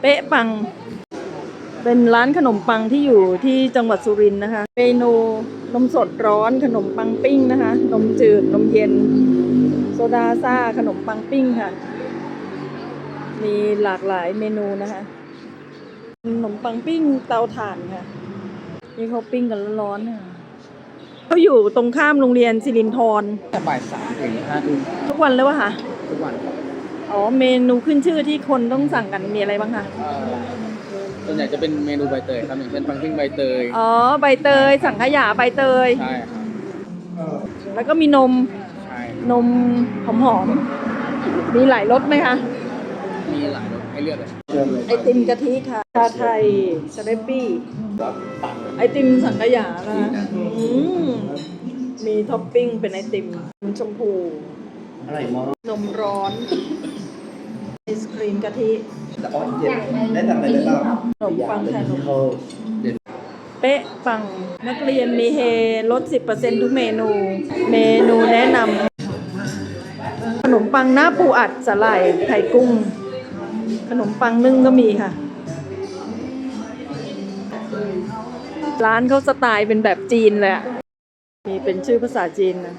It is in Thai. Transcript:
เป๊ะปัง เป็นร้านขนมปังที่อยู่ที่จังหวัดสุรินทร์นะคะ เมนูนมสดร้อนขนมปังปิ้งนะคะ นมจืดนมเย็น โซดาซ่าขนมปังปิ้งค่ะ มีหลากหลายเมนูนะคะขนมปังปิ้งเตาถ่านค่ะนี่เขาปิ้งกันร้อนๆค่ะเขาอยู่ตรงข้ามโรงเรียนสิรินทรแต่บ่ายสามถึงห้าทุ่มทุกวันเลยวะคะทุกวันครับ อ๋อเมนูขึ้นชื่อที่คนต้องสั่งกันมีอะไรบ้างคะเอ่อส่วนใหญ่จะเป็นเมนูใบเตยครับอย่างเช่นปังปิ้งใบเตยอ๋อใบเตย สังขยาใบเตย ใช่ครับแล้วก็มีนมใช่นมหอมๆมีหลายรสไหมคะ มีหลายรสให้เลือกเลยไอติมกะทิค่ะชาไทยสเตปปี้ ไอติมสังขยานะคะอืมมีท็อปปิ้งเป็นไอติมชมพูอะไรมองนมร้อนไอศครี มกะทิแต่อ้อนเย็นได้ทำอะไรได้บ้างขนมปังแทนนมเขาเป๊ะปังนักเรียนมีเฮลด 10%ทุกเมนู เมนูแนะนำขนมปังหน้าปูอัดสาหร่ายไข่กุ้ง ขนมปังนึ่งก็มีค่ะ ร้านเขาสไตล์เป็นแบบจีนเลยอะมีเป็นชื่อภาษาจีนนะ